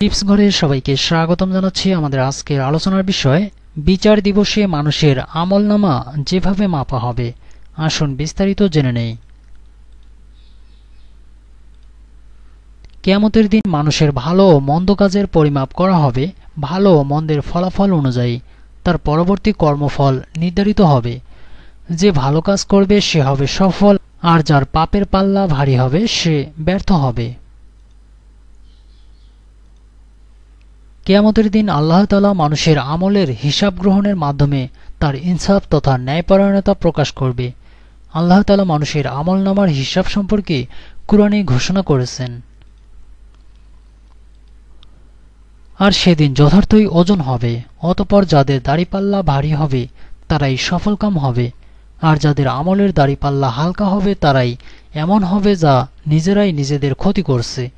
Tips ঘরে সবাইকে স্বাগতম জানাচ্ছি আমাদের আজকের আলোচনার বিষয়, বিচার দিবসে মানুষের আমলনামা যেভাবে মাপা হবে। আসুন বিস্তারিত জেনে নেই। কেয়ামতের দিন মানুষের ভালো ও মন্দ কাজের পরিমাপ করা হবে, ভালো ও মন্দের ফলাফল অনুযায়ী। তার পরবর্তী কর্মফল নির্ধারিত হবে। যে ভালো কাজ করবে, সে হবে সফল, আর যার পাপের পাল্লা ভারী হবে, সে ব্যর্থ হবে। কেয়ামতের দিন আল্লাহ তালা মানুষের আমলের হিসাব গ্রহণের মাধ্যমে তার ইনসাফ তথা ন্যায়পরায়ণতা প্রকাশ করবে। আল্লাহ তালা মানুষের আমল নামার হিসাব সম্পর্কে কুরআনে ঘোষণা করেছেন। আর সেদিন যথার্থই ওজন হবে, অতপর যাদের দাড়িপাল্লা ভারী হবে, তারাই সফলকাম হবে, আর যাদের আমলের দাড়িপাল্লা হালকা হবে, তারাই এমন হবে যা নিজেরাই নিজেদের ক্ষতি করছে,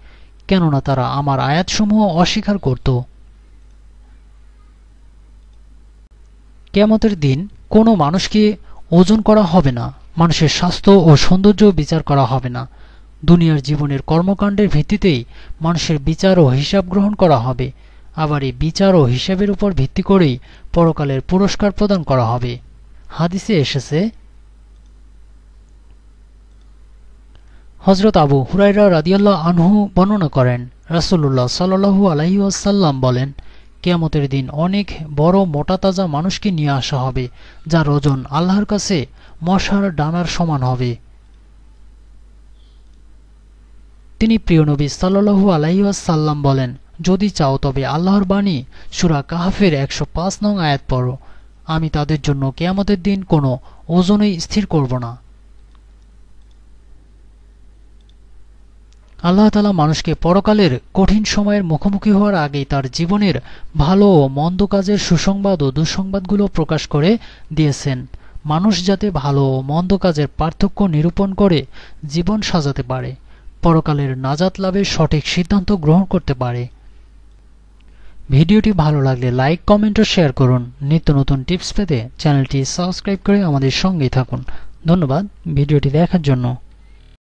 কেননা তারা আমার আয়াতসমূহ অস্বীকার করত। কেয়ামতের দিন কোনো মানুষকে ওজন করা হবে না, মানুষের স্বাস্থ্য ও সৌন্দর্য বিচার করা হবে না। দুনিয়ার জীবনের কর্মকাণ্ডের ভিত্তিতেই মানুষের বিচার ও হিসাব গ্রহণ করা হবে। আবার এই বিচার ও হিসাবের উপর ভিত্তি করেই পরকালের পুরস্কার প্রদান করা হবে। হাদিসে এসেছে হজরত আবু হুরাইরা রাদিয়াল্লাহ আনহু বর্ণনা করেন রাসুল্লাহ সাল্লু আলহি আসাল্লাম বলেন কেয়ামতের দিন অনেক বড় মোটা তাজা মানুষকে নিয়ে আসা হবে, যার ওজন আল্লাহর কাছে মশার ডানার সমান হবে। তিনি প্রিয় নবী সাল্লু আলাইসাল্লাম বলেন, যদি চাও তবে আল্লাহর বাণী, সুরা কাহাফের একশো পাঁচ নং আয়াত পড়ো। আমি তাদের জন্য কেয়ামতের দিন কোনো ওজনই স্থির করব না। আল্লাহ তালা মানুষকে পরকালের কঠিন সময়ের মুখোমুখি হওয়ার আগেই তার জীবনের ভালো ও মন্দ কাজের সুসংবাদ ও দুঃসংবাদগুলো প্রকাশ করে দিয়েছেন। মানুষ যাতে ভালো ও মন্দ কাজের পার্থক্য নিরূপণ করে, জীবন সাজাতে পারে, পরকালের নাজাত লাভের সঠিক সিদ্ধান্ত গ্রহণ করতে পারে। ভিডিওটি ভালো লাগলে লাইক, কমেন্ট ও শেয়ার করুন। নিত্য নতুন টিপস পেতে চ্যানেলটি সাবস্ক্রাইব করে আমাদের সঙ্গেই থাকুন। ধন্যবাদ ভিডিওটি দেখার জন্য।